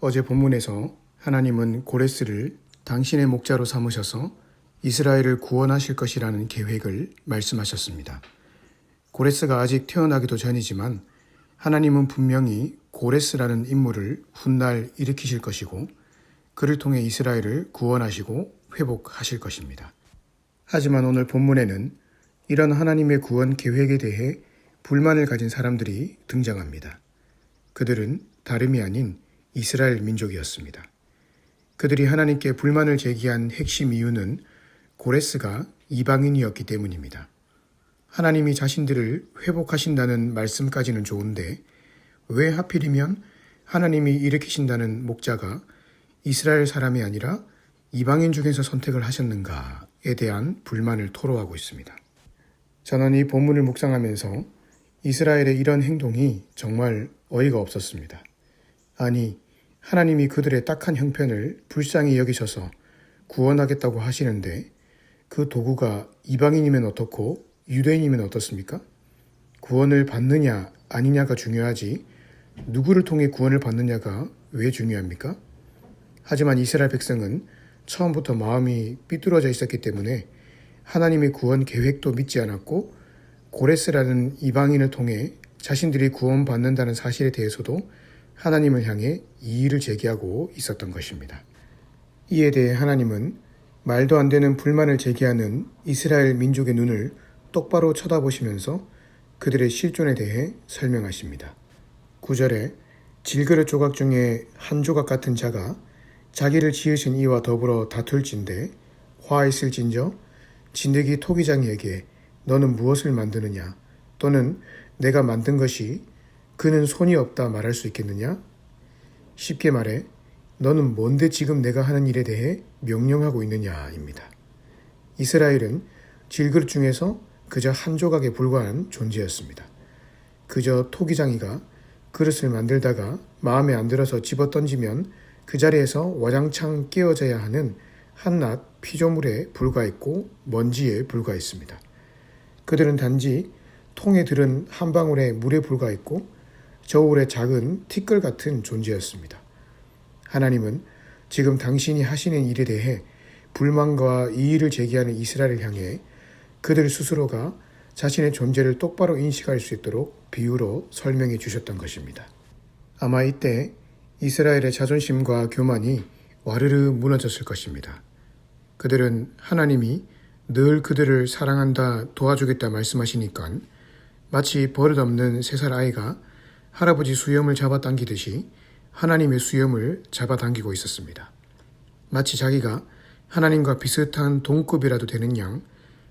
어제 본문에서 하나님은 고레스를 당신의 목자로 삼으셔서 이스라엘을 구원하실 것이라는 계획을 말씀하셨습니다. 고레스가 아직 태어나기도 전이지만 하나님은 분명히 고레스라는 인물을 훗날 일으키실 것이고 그를 통해 이스라엘을 구원하시고 회복하실 것입니다. 하지만 오늘 본문에는 이런 하나님의 구원 계획에 대해 불만을 가진 사람들이 등장합니다. 그들은 다름이 아닌 이스라엘 민족이었습니다. 그들이 하나님께 불만을 제기한 핵심 이유는 고레스가 이방인이었기 때문입니다. 하나님이 자신들을 회복하신다는 말씀까지는 좋은데 왜 하필이면 하나님이 일으키신다는 목자가 이스라엘 사람이 아니라 이방인 중에서 선택을 하셨는가에 대한 불만을 토로하고 있습니다. 저는 이 본문을 묵상하면서 이스라엘의 이런 행동이 정말 어이가 없었습니다. 아니, 하나님이 그들의 딱한 형편을 불쌍히 여기셔서 구원하겠다고 하시는데 그 도구가 이방인이면 어떻고 유대인이면 어떻습니까? 구원을 받느냐 아니냐가 중요하지 누구를 통해 구원을 받느냐가 왜 중요합니까? 하지만 이스라엘 백성은 처음부터 마음이 삐뚤어져 있었기 때문에 하나님의 구원 계획도 믿지 않았고 고레스라는 이방인을 통해 자신들이 구원받는다는 사실에 대해서도 하나님을 향해 이의를 제기하고 있었던 것입니다. 이에 대해 하나님은 말도 안 되는 불만을 제기하는 이스라엘 민족의 눈을 똑바로 쳐다보시면서 그들의 실존에 대해 설명하십니다. 9절에 질그릇 조각 중에 한 조각 같은 자가 자기를 지으신 이와 더불어 다툴진대 화 있을진저 진드기 토기장이에게 너는 무엇을 만드느냐 또는 내가 만든 것이 그는 손이 없다 말할 수 있겠느냐? 쉽게 말해 너는 뭔데 지금 내가 하는 일에 대해 명령하고 있느냐입니다. 이스라엘은 질그릇 중에서 그저 한 조각에 불과한 존재였습니다. 그저 토기장이가 그릇을 만들다가 마음에 안 들어서 집어 던지면 그 자리에서 와장창 깨어져야 하는 한낱 피조물에 불과했고 먼지에 불과했습니다. 그들은 단지 통에 들은 한 방울의 물에 불과했고 저울의 작은 티끌 같은 존재였습니다. 하나님은 지금 당신이 하시는 일에 대해 불만과 이의를 제기하는 이스라엘을 향해 그들 스스로가 자신의 존재를 똑바로 인식할 수 있도록 비유로 설명해 주셨던 것입니다. 아마 이때 이스라엘의 자존심과 교만이 와르르 무너졌을 것입니다. 그들은 하나님이 늘 그들을 사랑한다 도와주겠다 말씀하시니까 마치 버릇없는 세 살 아이가 할아버지 수염을 잡아당기듯이 하나님의 수염을 잡아당기고 있었습니다. 마치 자기가 하나님과 비슷한 동급이라도 되는 양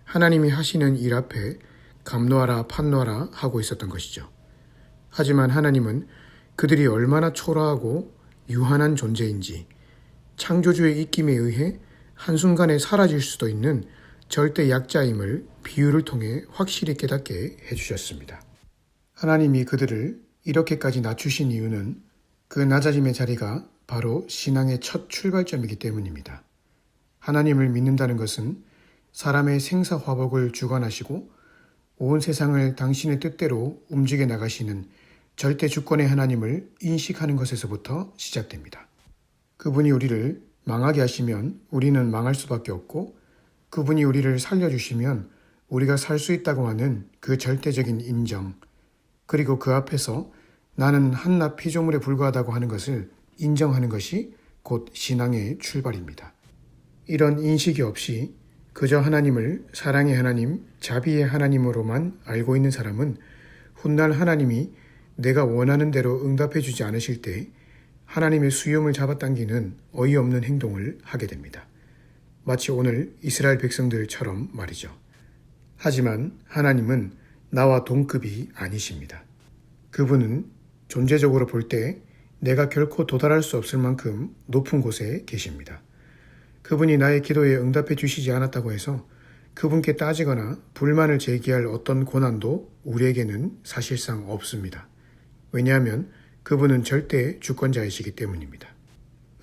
하나님이 하시는 일 앞에 감노하라 판노하라 하고 있었던 것이죠. 하지만 하나님은 그들이 얼마나 초라하고 유한한 존재인지 창조주의 입김에 의해 한순간에 사라질 수도 있는 절대 약자임을 비유를 통해 확실히 깨닫게 해주셨습니다. 하나님이 그들을 이렇게까지 낮추신 이유는 그 낮아짐의 자리가 바로 신앙의 첫 출발점이기 때문입니다. 하나님을 믿는다는 것은 사람의 생사화복을 주관하시고 온 세상을 당신의 뜻대로 움직여 나가시는 절대 주권의 하나님을 인식하는 것에서부터 시작됩니다. 그분이 우리를 망하게 하시면 우리는 망할 수밖에 없고 그분이 우리를 살려주시면 우리가 살 수 있다고 하는 그 절대적인 인정, 그리고 그 앞에서 나는 한낱 피조물에 불과하다고 하는 것을 인정하는 것이 곧 신앙의 출발입니다. 이런 인식이 없이 그저 하나님을 사랑의 하나님, 자비의 하나님으로만 알고 있는 사람은 훗날 하나님이 내가 원하는 대로 응답해 주지 않으실 때 하나님의 수염을 잡아당기는 어이없는 행동을 하게 됩니다. 마치 오늘 이스라엘 백성들처럼 말이죠. 하지만 하나님은 나와 동급이 아니십니다. 그분은 존재적으로 볼 때 내가 결코 도달할 수 없을 만큼 높은 곳에 계십니다. 그분이 나의 기도에 응답해 주시지 않았다고 해서 그분께 따지거나 불만을 제기할 어떤 고난도 우리에게는 사실상 없습니다. 왜냐하면 그분은 절대 주권자이시기 때문입니다.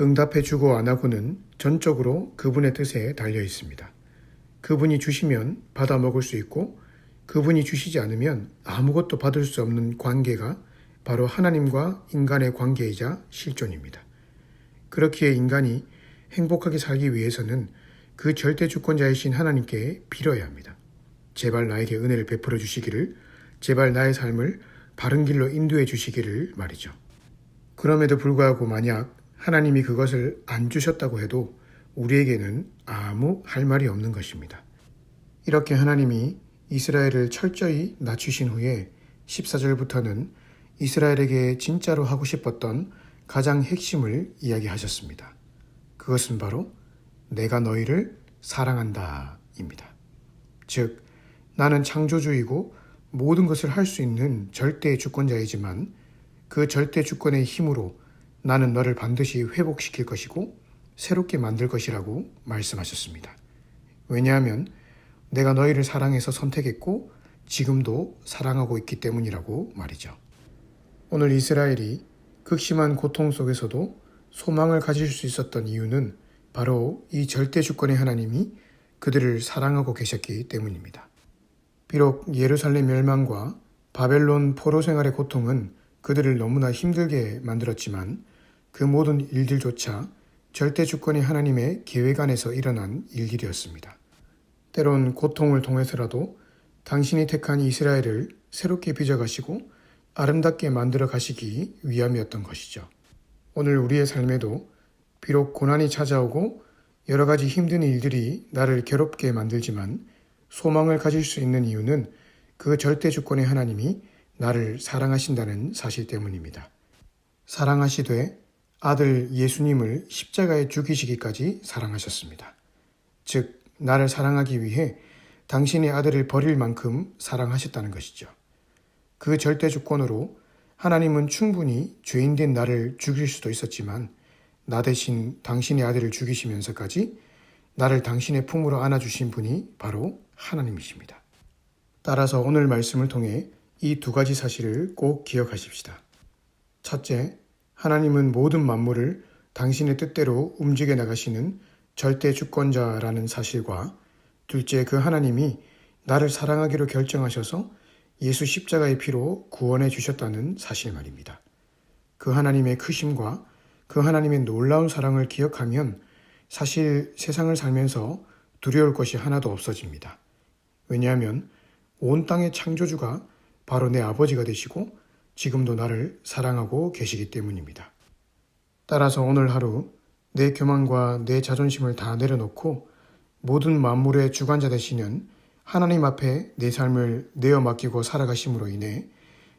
응답해 주고 안 하고는 전적으로 그분의 뜻에 달려 있습니다. 그분이 주시면 받아 먹을 수 있고 그분이 주시지 않으면 아무것도 받을 수 없는 관계가 바로 하나님과 인간의 관계이자 실존입니다. 그렇기에 인간이 행복하게 살기 위해서는 그 절대 주권자이신 하나님께 빌어야 합니다. 제발 나에게 은혜를 베풀어 주시기를, 제발 나의 삶을 바른 길로 인도해 주시기를 말이죠. 그럼에도 불구하고 만약 하나님이 그것을 안 주셨다고 해도 우리에게는 아무 할 말이 없는 것입니다. 이렇게 하나님이 이스라엘을 철저히 낮추신 후에 14절부터는 이스라엘에게 진짜로 하고 싶었던 가장 핵심을 이야기하셨습니다. 그것은 바로 내가 너희를 사랑한다 입니다. 즉, 나는 창조주이고 모든 것을 할 수 있는 절대 주권자이지만 그 절대 주권의 힘으로 나는 너를 반드시 회복시킬 것이고 새롭게 만들 것이라고 말씀하셨습니다. 왜냐하면 내가 너희를 사랑해서 선택했고 지금도 사랑하고 있기 때문이라고 말이죠. 오늘 이스라엘이 극심한 고통 속에서도 소망을 가질 수 있었던 이유는 바로 이 절대 주권의 하나님이 그들을 사랑하고 계셨기 때문입니다. 비록 예루살렘 멸망과 바벨론 포로 생활의 고통은 그들을 너무나 힘들게 만들었지만 그 모든 일들조차 절대 주권의 하나님의 계획 안에서 일어난 일들이었습니다. 때론 고통을 통해서라도 당신이 택한 이스라엘을 새롭게 빚어가시고 아름답게 만들어 가시기 위함이었던 것이죠. 오늘 우리의 삶에도 비록 고난이 찾아오고 여러 가지 힘든 일들이 나를 괴롭게 만들지만 소망을 가질 수 있는 이유는 그 절대 주권의 하나님이 나를 사랑하신다는 사실 때문입니다. 사랑하시되 아들 예수님을 십자가에 죽이시기까지 사랑하셨습니다. 즉, 나를 사랑하기 위해 당신의 아들을 버릴 만큼 사랑하셨다는 것이죠. 그 절대 주권으로 하나님은 충분히 죄인된 나를 죽일 수도 있었지만 나 대신 당신의 아들을 죽이시면서까지 나를 당신의 품으로 안아주신 분이 바로 하나님이십니다. 따라서 오늘 말씀을 통해 이 두 가지 사실을 꼭 기억하십시다. 첫째, 하나님은 모든 만물을 당신의 뜻대로 움직여 나가시는 절대 주권자라는 사실과 둘째, 그 하나님이 나를 사랑하기로 결정하셔서 예수 십자가의 피로 구원해 주셨다는 사실 말입니다. 그 하나님의 크심과 그 하나님의 놀라운 사랑을 기억하면 사실 세상을 살면서 두려울 것이 하나도 없어집니다. 왜냐하면 온 땅의 창조주가 바로 내 아버지가 되시고 지금도 나를 사랑하고 계시기 때문입니다. 따라서 오늘 하루 내 교만과 내 자존심을 다 내려놓고 모든 만물의 주관자 되시는 하나님 앞에 내 삶을 내어 맡기고 살아가심으로 인해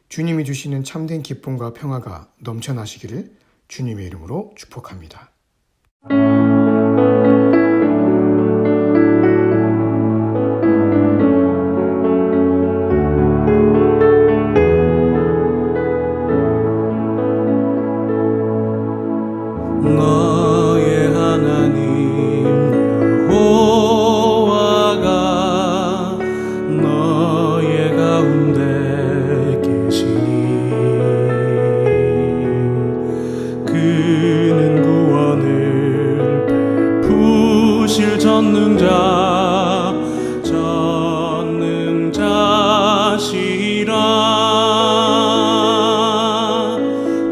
주님이 주시는 참된 기쁨과 평화가 넘쳐나시기를 주님의 이름으로 축복합니다. 베푸실 전능자 전능자시라.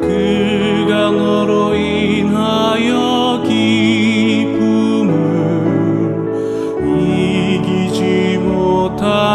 그가 너로 인하여 기쁨을 이기지 못하시며